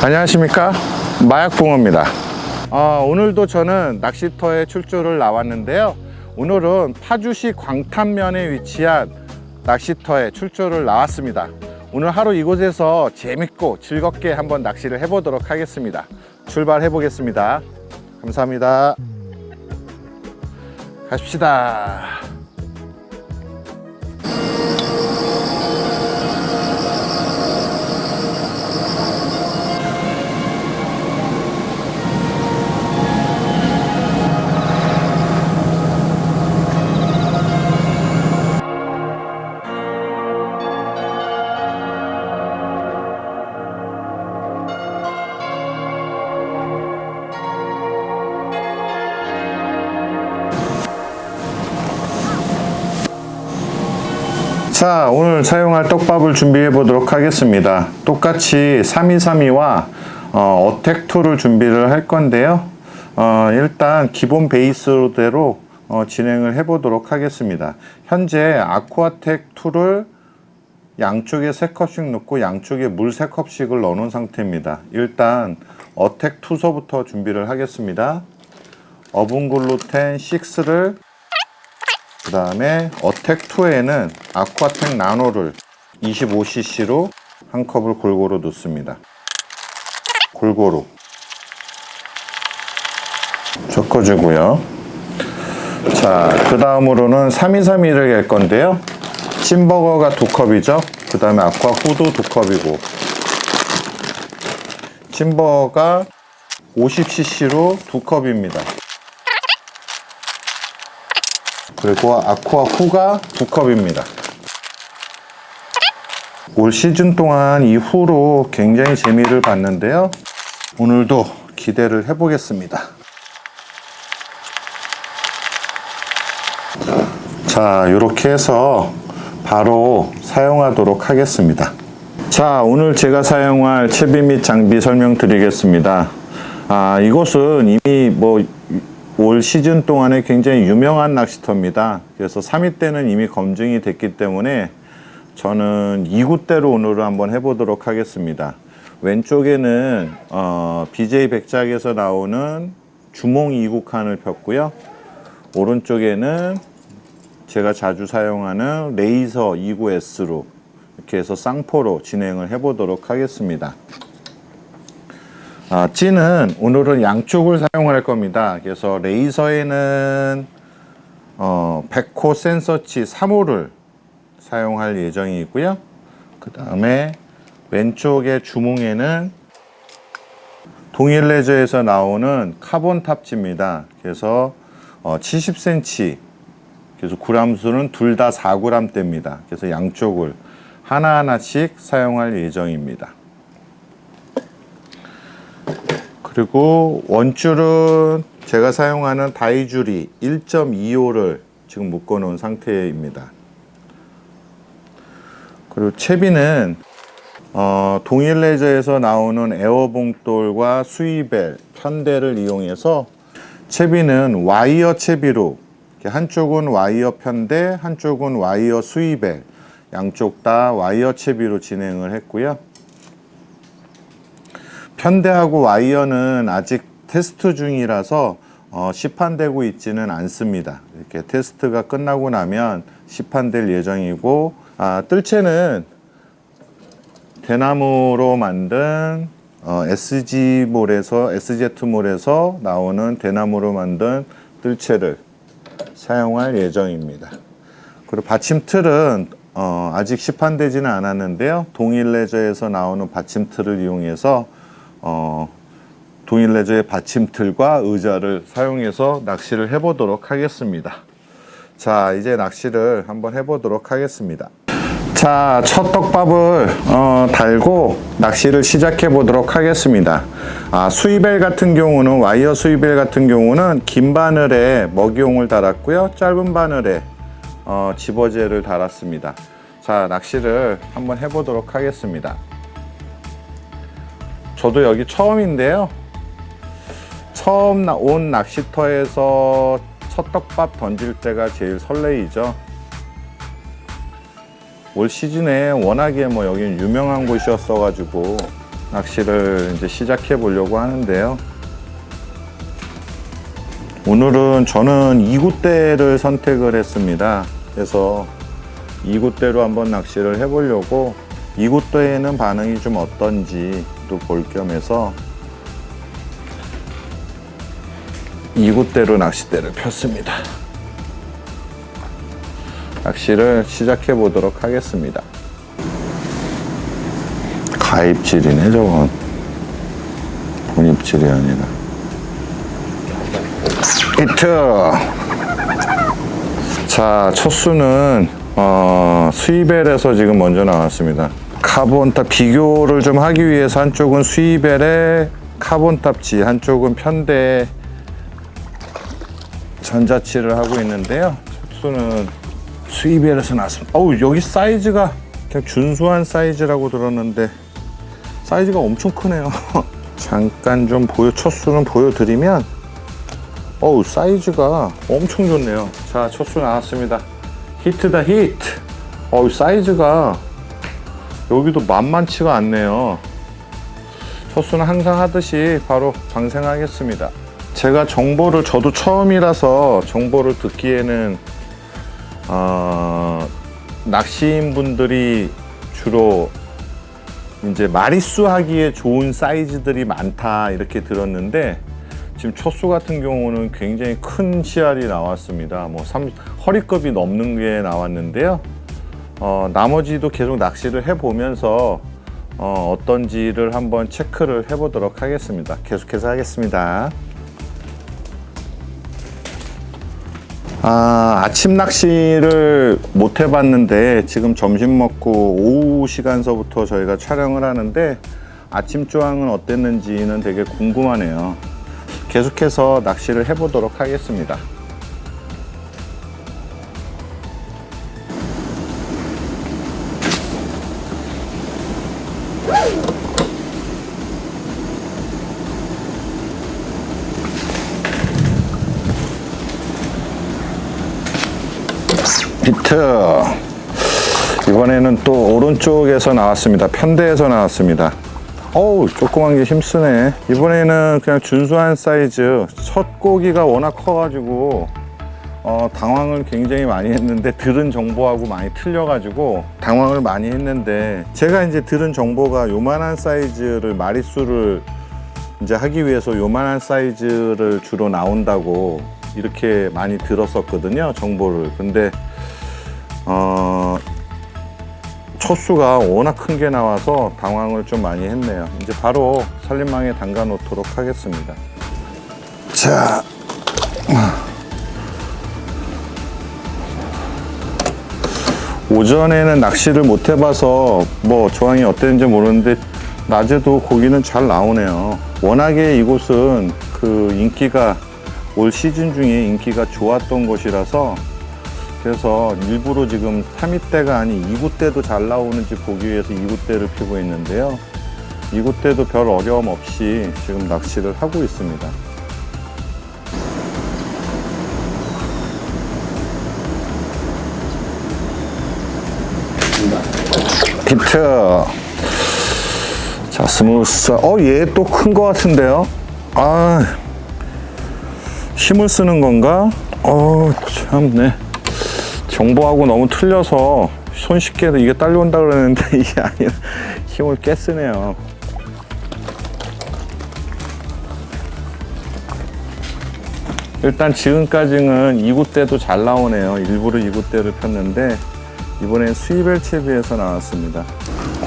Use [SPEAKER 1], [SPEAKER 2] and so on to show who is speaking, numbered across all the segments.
[SPEAKER 1] 안녕하십니까? 마약붕어입니다. 어, 오늘도 저는 낚시터에 출조를 나왔는데요. 오늘은 파주시 광탄면에 위치한 낚시터에 출조를 나왔습니다. 오늘 하루 이곳에서 재밌고 즐겁게 한번 낚시를 해보도록 하겠습니다. 출발해 보겠습니다. 감사합니다. 가십시다 자, 오늘 사용할 떡밥을 준비해 보도록 하겠습니다. 똑같이 3232와 어, 어택2를 준비를 할 건데요. 어, 일단 기본 베이스대로 어, 진행을 해 보도록 하겠습니다. 현재 아쿠아텍2를 양쪽에 3컵씩 넣고 양쪽에 물 3컵씩을 넣어 놓은 상태입니다. 일단 어택 투서부터 준비를 하겠습니다. 어분글루텐 6를 그 다음에 어택 2에는 아쿠아텍 나노를 25cc로 한 컵을 골고루 넣습니다. 골고루 섞어주고요. 자, 그 다음으로는 3231을 할 건데요. 찐버거가 두 컵이죠. 그 다음에 아쿠아 후도 두 컵이고 찐버거가 50cc로 두 컵입니다. 그리고 아쿠아 후가 두 컵입니다. 올 시즌 동안 이 후로 굉장히 재미를 봤는데요. 오늘도 기대를 해보겠습니다. 자, 이렇게 해서 바로 사용하도록 하겠습니다. 자, 오늘 제가 사용할 채비 및 장비 설명드리겠습니다. 아, 이곳은 이미 뭐 올 시즌 동안에 굉장히 유명한 낚시터입니다. 그래서 3위 때는 이미 검증이 됐기 때문에 저는 2구대로 오늘은 한번 해보도록 하겠습니다. 왼쪽에는 어, BJ 백작에서 나오는 주몽 2구 칸을 폈고요. 오른쪽에는 제가 자주 사용하는 레이서 29S로 이렇게 해서 쌍포로 진행을 해보도록 하겠습니다. 아, 찌는 오늘은 양쪽을 사용할 겁니다. 그래서 레이서에는 어, 백호 센서치 3호를 사용할 예정이 있고요. 그 다음에 왼쪽의 주몽에는 동일 레저에서 나오는 카본 탑지입니다. 그래서 어, 70cm 그래서 구람수는 둘 다 4g대입니다. 그래서 양쪽을 하나하나씩 사용할 예정입니다. 그리고 원줄은 제가 사용하는 다이줄이 1.25를 지금 묶어 놓은 상태입니다. 그리고 채비는 어, 동일 레저에서 나오는 에어봉돌과 수위벨, 편대를 이용해서 채비는 와이어 채비로 한쪽은 와이어 편대, 한쪽은 와이어 수위벨, 양쪽 다 와이어 채비로 진행을 했고요. 편대하고 와이어는 아직 테스트 중이라서 어, 시판되고 있지는 않습니다. 이렇게 테스트가 끝나고 나면 시판될 예정이고 아, 뜰채는 대나무로 만든 어, SG몰에서 SZ몰에서 나오는 대나무로 만든 뜰채를 사용할 예정입니다. 그리고 받침 틀은 어, 아직 시판되지는 않았는데요. 동일 레저에서 나오는 받침 틀을 이용해서 어, 동일 레저의 받침틀과 의자를 사용해서 낚시를 해보도록 하겠습니다. 자, 이제 낚시를 한번 해보도록 하겠습니다. 자, 첫 떡밥을 어, 달고 낚시를 시작해 보도록 하겠습니다. 아, 수이벨 같은 경우는 와이어 수이벨 같은 경우는 긴 바늘에 먹이용을 달았고요, 짧은 바늘에 어, 집어제를 달았습니다. 자, 낚시를 한번 해 보도록 하겠습니다. 저도 여기 처음인데요. 처음 나- 온 낚시터에서 첫 떡밥 던질 때가 제일 설레이죠. 올 시즌에 워낙에 뭐 여기는 유명한 곳이었어가지고 낚시를 이제 시작해 보려고 하는데요. 오늘은 저는 2구대를 선택을 했습니다. 그래서 2구대로 한번 낚시를 해보려고 2구대에는 반응이 좀 어떤지 또볼 겸해서 2구대로 낚싯대를 폈습니다. 낚시를 시작해 보도록 하겠습니다. 가입질이네 저건 본입질이 아니라 히트 자 첫 수는 어, 수이벨에서 지금 먼저 나왔습니다 카본탑 비교를 좀 하기 위해서 한쪽은 수이벨의 카본탑지 한쪽은 편대 전자치를 하고 있는데요 첫수는 수이벨에서 나왔습니다 어우 여기 사이즈가 그냥 준수한 사이즈라고 들었는데 사이즈가 엄청 크네요. 잠깐 좀 보여 첫 수는 보여드리면 어우 사이즈가 엄청 좋네요. 자 첫수 나왔습니다. 히트다 히트. 어우 사이즈가 여기도 만만치가 않네요. 첫 수는 항상 하듯이 바로 방생하겠습니다. 제가 정보를 저도 처음이라서 정보를 듣기에는 어, 낚시인 분들이 주로 이제 마리수 하기에 좋은 사이즈들이 많다 이렇게 들었는데 지금 첫수 같은 경우는 굉장히 큰 씨알이 나왔습니다. 뭐 3, 허리급이 넘는 게 나왔는데요. 어, 나머지도 계속 낚시를 해보면서 어, 어떤지를 한번 체크를 해보도록 하겠습니다. 계속해서 하겠습니다. 아, 아침 낚시를 못 해봤는데 지금 점심 먹고 오후 시간서부터 저희가 촬영을 하는데 아침 조항은 어땠는지는 되게 궁금하네요. 계속해서 낚시를 해보도록 하겠습니다. 비트 이번에는 또 오른쪽에서 나왔습니다. 편대에서 나왔습니다. 어우 조그만 게 힘쓰네. 이번에는 그냥 준수한 사이즈. 첫 고기가 워낙 커가지고 어, 당황을 굉장히 많이 했는데 들은 정보하고 많이 틀려가지고 당황을 많이 했는데 제가 이제 들은 정보가 요만한 사이즈를 마리수를 이제 하기 위해서 요만한 사이즈를 주로 나온다고 이렇게 많이 들었었거든요 정보를. 근데 어, 초수가 워낙 큰 게 나와서 당황을 좀 많이 했네요. 이제 바로 살림망에 담가 놓도록 하겠습니다. 자. 오전에는 낚시를 못 해봐서 뭐 조항이 어땠는지 모르는데 낮에도 고기는 잘 나오네요. 워낙에 이곳은 그 인기가 올 시즌 중에 인기가 좋았던 곳이라서 그래서 일부러 지금 3위대가 아닌 2구대도 잘 나오는지 보기 위해서 2구대를 피고 있는데요. 2구대도 별 어려움 없이 지금 낚시를 하고 있습니다. 비트. 자, 스무스. 어, 얘 또 큰 거 같은데요? 아, 힘을 쓰는 건가? 어, 참, 네. 정보하고 너무 틀려서 손쉽게 이게 딸려온다 그러는데 이게 아니라 힘을 꽤 쓰네요. 일단 지금까지는 2구 때도 잘 나오네요. 일부러 2구 때를 폈는데 이번엔 수입엘 채비에서 나왔습니다.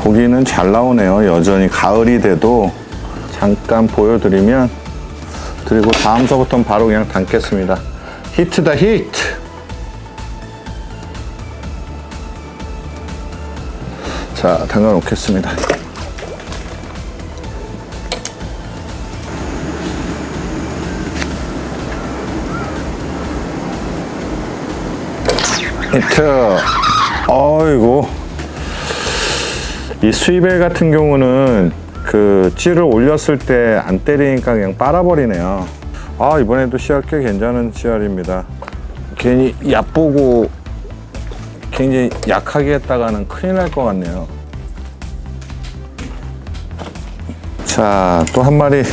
[SPEAKER 1] 고기는 잘 나오네요. 여전히 가을이 돼도 잠깐 보여드리면 그리고 다음 서부터는 바로 그냥 담겠습니다. 히트다 히트! 자, 담가 놓겠습니다. 히트. 어이구. 이 수입엘 같은 경우는 그 찌를 올렸을 때 안 때리니까 그냥 빨아버리네요. 아, 이번에도 씨알 꽤 괜찮은 씨알입니다. 괜히 얕보고 굉장히 약하게 했다가는 큰일 날 것 같네요. 자, 또 한 마리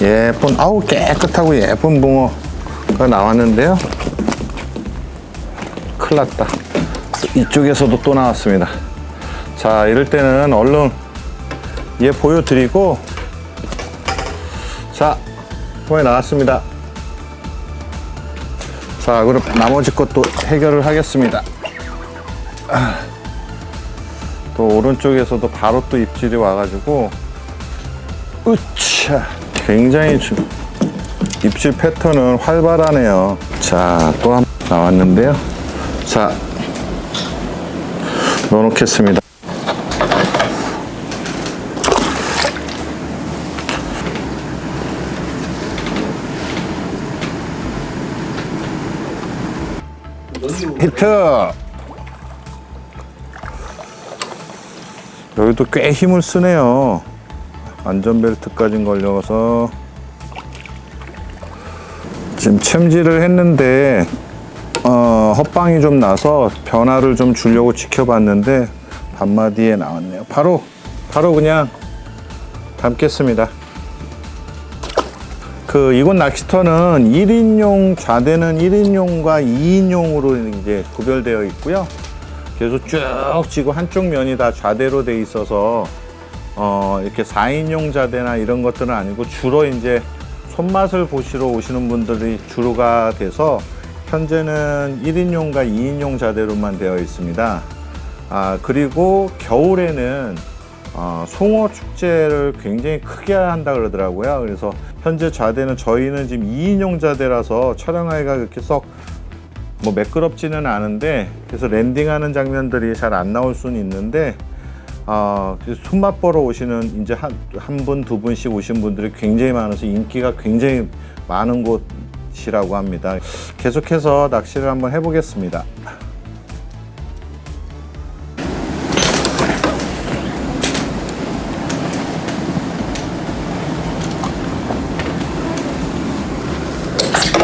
[SPEAKER 1] 예쁜, 아우, 깨끗하고 예쁜 붕어가 나왔는데요. 큰일 났다. 이쪽에서도 또 나왔습니다. 자, 이럴 때는 얼른 얘 보여드리고, 자, 붕어 나왔습니다. 자, 그럼 나머지 것도 해결을 하겠습니다. 아, 또 오른쪽에서도 바로 또 입질이 와가지고, 으차! 굉장히 주- 입질 패턴은 활발하네요. 자, 또 한 번 나왔는데요. 자, 넣어놓겠습니다. 히트! 여기도 꽤 힘을 쓰네요. 안전벨트까지 걸려서 지금 챔질을 했는데 어, 헛방이 좀 나서 변화를 좀 주려고 지켜봤는데 반마디에 나왔네요. 바로 바로 그냥 담겠습니다. 그 이곳 낚시터는 1인용 좌대는 1인용과 2인용으로 이제 구별되어 있고요. 그래서 쭉 지고 한쪽 면이 다 좌대로 돼 있어서 어, 이렇게 4인용 자대나 이런 것들은 아니고 주로 이제 손맛을 보시러 오시는 분들이 주로가 돼서 현재는 1인용과 2인용 자대로만 되어 있습니다. 아, 그리고 겨울에는 어, 송어 축제를 굉장히 크게 한다 그러더라고요. 그래서 현재 자대는 저희는 지금 2인용 자대라서 촬영하기가 그렇게 썩 뭐 매끄럽지는 않은데 그래서 랜딩하는 장면들이 잘 안 나올 수는 있는데 어, 손맛 보러 오시는 이제 한, 한 분, 두 분씩 오신 분들이 굉장히 많아서 인기가 굉장히 많은 곳이라고 합니다. 계속해서 낚시를 한번 해보겠습니다.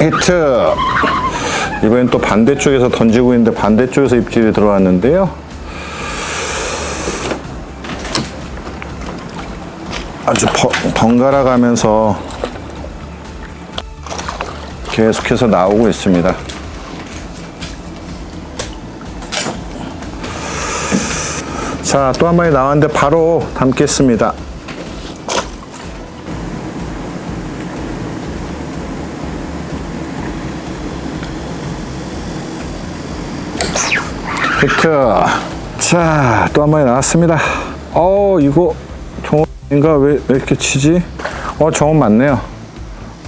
[SPEAKER 1] 히트! 이번엔 또 반대쪽에서 던지고 있는데 반대쪽에서 입질이 들어왔는데요. 아주 버- 번갈아 가면서 계속해서 나오고 있습니다. 자, 또 한 마리 나왔는데 바로 담겠습니다. 히트. 자, 또한 마리 나왔습니다. 어, 이거 정원인가? 왜, 왜 이렇게 치지? 어, 정원 맞네요.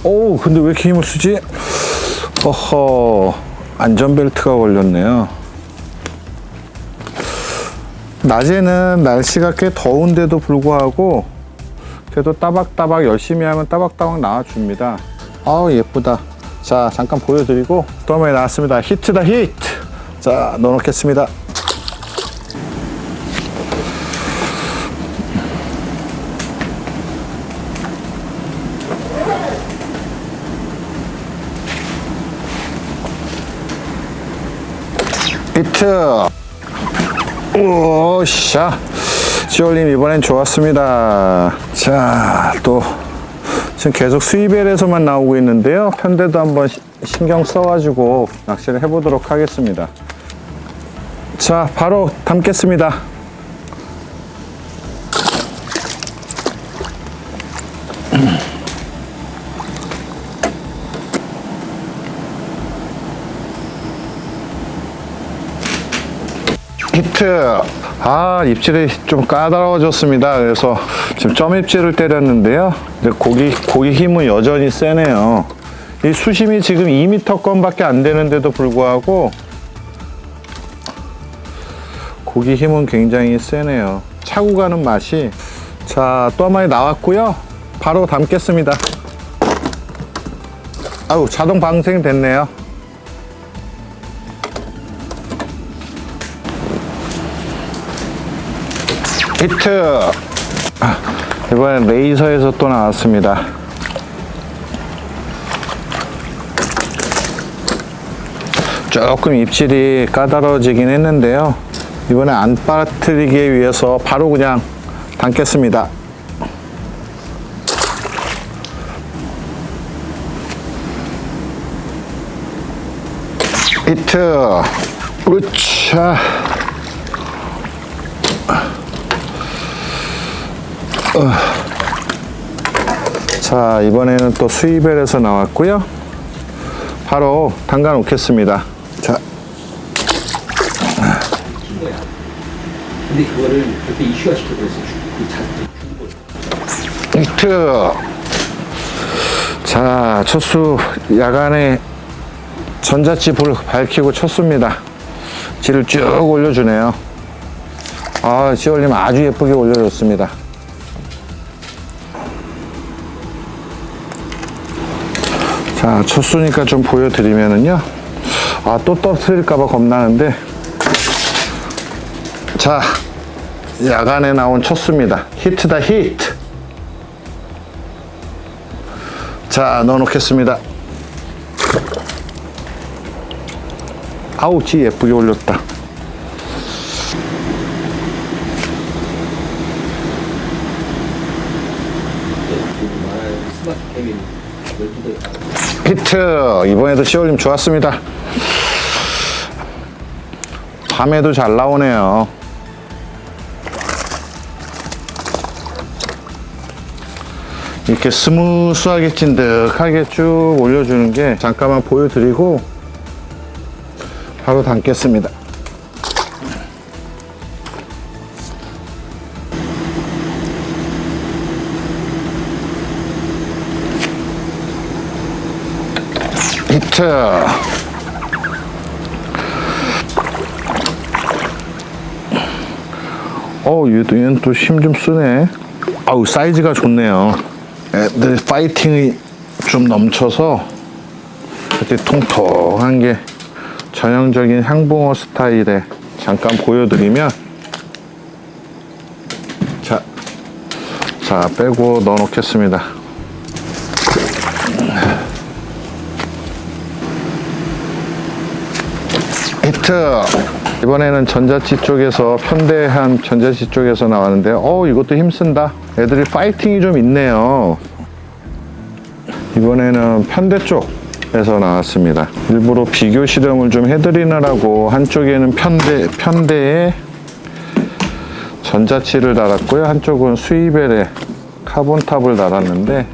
[SPEAKER 1] 오, 근데 왜 이렇게 힘을 쓰지? 어허, 안전벨트가 걸렸네요. 낮에는 날씨가 꽤 더운데도 불구하고 그래도 따박따박 열심히 하면 따박따박 나와줍니다. 아우 예쁘다. 자 잠깐 보여드리고 또한 마리 나왔습니다. 히트다 히트. 자 넣어놓겠습니다. 히트. 오샤. 시올림 이번엔 좋았습니다. 자, 또 지금 계속 스위벨에서만 나오고 있는데요. 편대도 한번 시- 신경 써가지고 낚시를 해보도록 하겠습니다. 자, 바로 담겠습니다. 히트. 아, 입질이 좀 까다로워졌습니다. 그래서 지금 점 입질을 때렸는데요. 근데 고기, 고기 힘은 여전히 세네요. 이 수심이 지금 2m 건밖에 안 되는데도 불구하고 고기 힘은 굉장히 세네요. 차고 가는 맛이. 자, 또 한 마리 나왔고요. 바로 담겠습니다. 아우, 자동 방생 됐네요. 히트! 아, 이번엔 레이서에서 또 나왔습니다. 조금 입질이 까다로워지긴 했는데요. 이번에 안 빠뜨리기 위해서 바로 그냥 담겠습니다. 히트 으차 어. 자 이번에는 또 수입벨에서 나왔고요 바로 담가 놓겠습니다
[SPEAKER 2] 거야. 근데 그거를 그때 이슈화 시켜버렸어. 그 자, 그 중고.
[SPEAKER 1] 히트. 자, 첫수 야간에 전자치 불 밝히고 쳤습니다. 질을 쭉 올려주네요. 아, 지올님 아주 예쁘게 올려줬습니다. 자, 첫수니까 좀 보여드리면은요. 아, 또 떨어뜨릴까봐 겁나는데. 자, 야간에 나온 첫수입니다. 히트다, 히트. 자, 넣어 놓겠습니다. 아우, 지 예쁘게 올렸다.
[SPEAKER 2] 요즘 말하는 스마트 캠이 12대
[SPEAKER 1] 히트! 이번에도 시올림 좋았습니다. 밤에도 잘 나오네요. 이렇게 스무스하게 찐득하게 쭉 올려주는 게 잠깐만 보여드리고 바로 담겠습니다. 히트. 어, 얘도 얘는 또 힘 좀 쓰네. 아우, 사이즈가 좋네요. 애들 파이팅이 좀 넘쳐서 이렇게 통통한 게 전형적인 향봉어 스타일에 잠깐 보여드리면 자, 자 빼고 넣어 놓겠습니다. 히트 이번에는 전자치 쪽에서 편대한 전자치 쪽에서 나왔는데 어 이것도 힘쓴다. 애들이 파이팅이 좀 있네요. 이번에는 편대 쪽에서 나왔습니다. 일부러 비교 실험을 좀 해드리느라고 한쪽에는 편대 편대에 전자치를 달았고요. 한쪽은 수이벨에 카본탑을 달았는데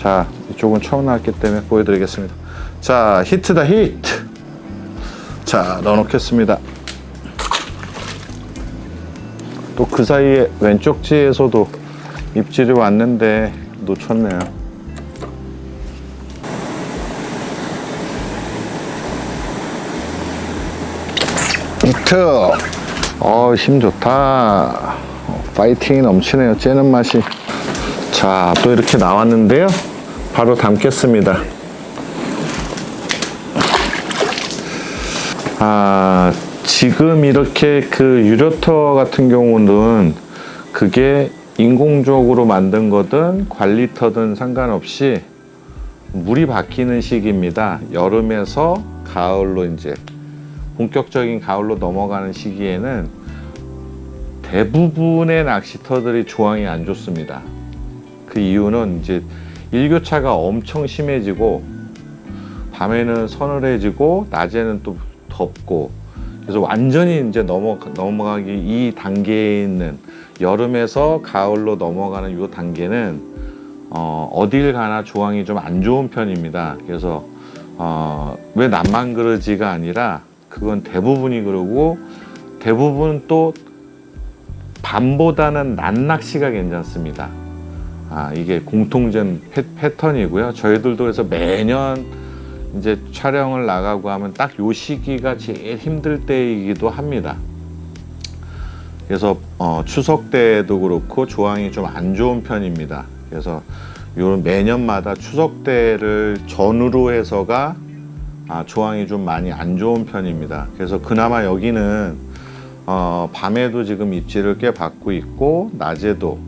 [SPEAKER 1] 자 이쪽은 처음 나왔기 때문에 보여드리겠습니다. 자 히트다 히트. 자 넣어놓겠습니다 또 그 사이에 왼쪽 지에서도 입질이 왔는데 놓쳤네요. 히트 어힘 좋다. 어, 파이팅이 넘치네요. 째는 맛이. 자 또 이렇게 나왔는데요. 바로 담겠습니다. 아, 지금 이렇게 그 유료터 같은 경우는 그게 인공적으로 만든 거든 관리터든 상관없이 물이 바뀌는 시기입니다. 여름에서 가을로 이제 본격적인 가을로 넘어가는 시기에는 대부분의 낚시터들이 조항이 안 좋습니다. 그 이유는 이제 일교차가 엄청 심해지고 밤에는 서늘해지고 낮에는 또 덥고 그래서 완전히 이제 넘어 넘어가기 이 단계에 있는 여름에서 가을로 넘어가는 이 단계는 어, 어딜 가나 조항이 좀 안 좋은 편입니다. 그래서 어, 왜 남만 그러지가 아니라 그건 대부분이 그러고 대부분 또 밤보다는 낮 낚시가 괜찮습니다. 아, 이게 공통된 패, 패턴이고요. 저희들도 그래서 매년 이제 촬영을 나가고 하면 딱 요 시기가 제일 힘들 때이기도 합니다. 그래서 어, 추석 때도 그렇고 조항이 좀 안 좋은 편입니다. 그래서 요 매년마다 추석 때를 전후로 해서가 아, 조항이 좀 많이 안 좋은 편입니다. 그래서 그나마 여기는 어, 밤에도 지금 입질을 꽤 받고 있고 낮에도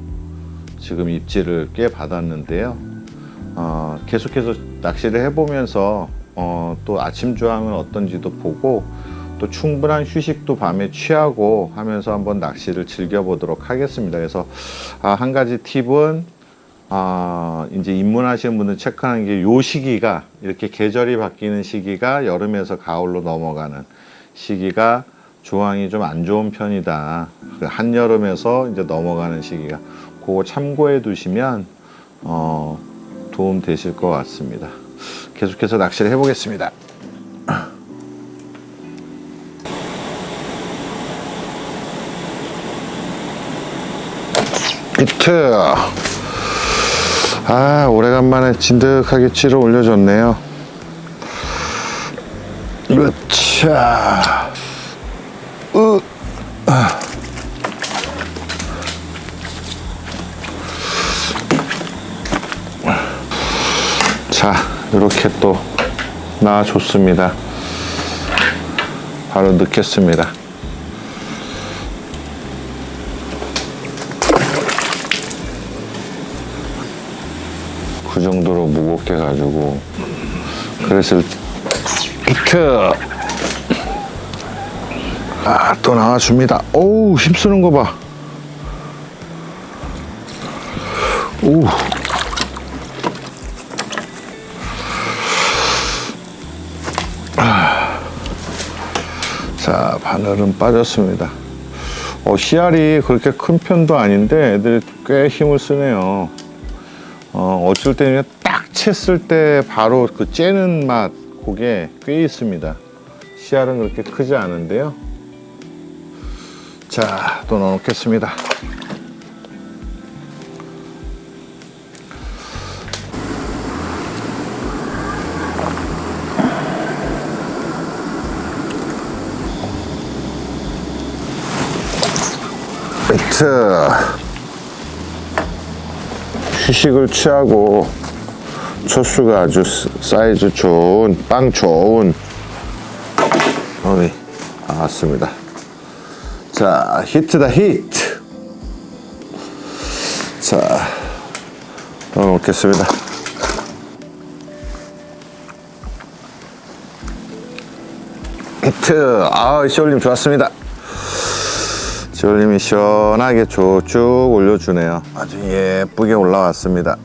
[SPEAKER 1] 지금 입질을 꽤 받았는데요. 어, 계속해서 낚시를 해보면서 어, 또 아침 조항은 어떤지도 보고 또 충분한 휴식도 밤에 취하고 하면서 한번 낚시를 즐겨보도록 하겠습니다. 그래서 아, 한 가지 팁은 아, 이제 입문하시는 분들 체크하는 게 요 시기가 이렇게 계절이 바뀌는 시기가 여름에서 가을로 넘어가는 시기가 조항이 좀 안 좋은 편이다. 그 한여름에서 이제 넘어가는 시기가 그거 참고해 두시면 어, 도움 되실 것 같습니다. 계속해서 낚시를 해보겠습니다. 히트. 아, 오래간만에 진득하게 찌를 올려줬네요. 으차. 으. 자, 이렇게 또 나와줬습니다. 바로 넣겠습니다. 그 정도로 무겁게 가지고 그랬을 히트 아또 나와줍니다 오우 힘쓰는 거봐 오 자, 바늘은 빠졌습니다. 어, 씨알이 그렇게 큰 편도 아닌데 애들이 꽤 힘을 쓰네요. 어, 어쩔 때는 딱 챘을 때 바로 그 째는 맛, 그게 꽤 있습니다. 씨알은 그렇게 크지 않은데요. 자, 또 넣어놓겠습니다. 히트. 휴식을 취하고 초수가 아주 스- 사이즈 좋은 빵 좋은 어이 나왔습니다. 자 히트다 히트. 자 넣어 놓겠습니다. 히트. 아 시올님 좋았습니다. 지올님이 시원하게 쭉, 쭉 올려주네요. 아주 예쁘게 올라왔습니다.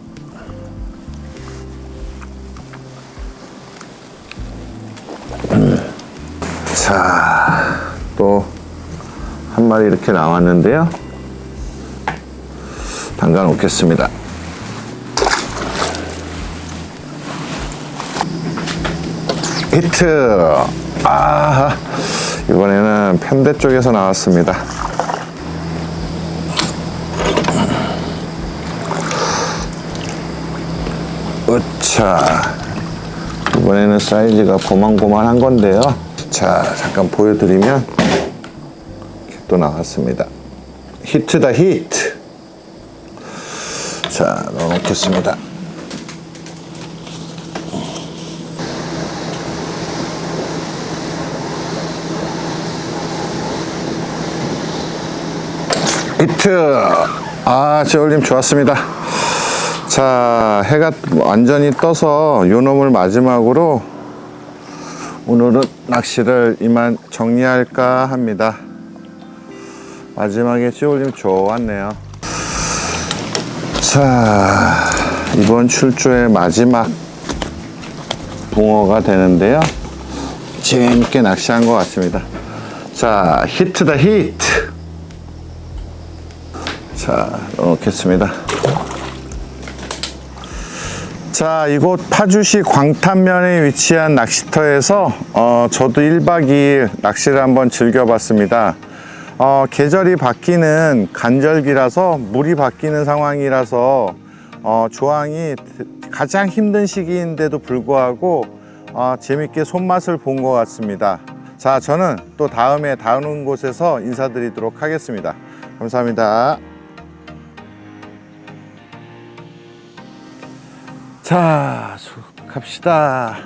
[SPEAKER 1] 음. 자, 또 한 마리 이렇게 나왔는데요. 담가 놓겠습니다. 히트! 아, 이번에는 편대 쪽에서 나왔습니다. 으차 이번에는 사이즈가 고만고만한 건데요. 자 잠깐 보여드리면 이렇게 또 나왔습니다. 히트다 히트. 자 넣어놓겠습니다. 히트. 아 재올님 좋았습니다 자, 해가 완전히 떠서 요 놈을 마지막으로 오늘은 낚시를 이만 정리할까 합니다. 마지막에 찌올림 좋았네요. 자, 이번 출조의 마지막 붕어가 되는데요. 재밌게 낚시한 것 같습니다. 자, 히트다 히트. 자, 넣어놓겠습니다. 자, 이곳 파주시 광탄면에 위치한 낚시터에서 어, 저도 1박 2일 낚시를 한번 즐겨봤습니다. 어, 계절이 바뀌는 간절기라서 물이 바뀌는 상황이라서 어, 조항이 가장 힘든 시기인데도 불구하고 어, 재밌게 손맛을 본 것 같습니다. 자, 저는 또 다음에 다른 곳에서 인사드리도록 하겠습니다. 감사합니다. 자, 수- 갑시다.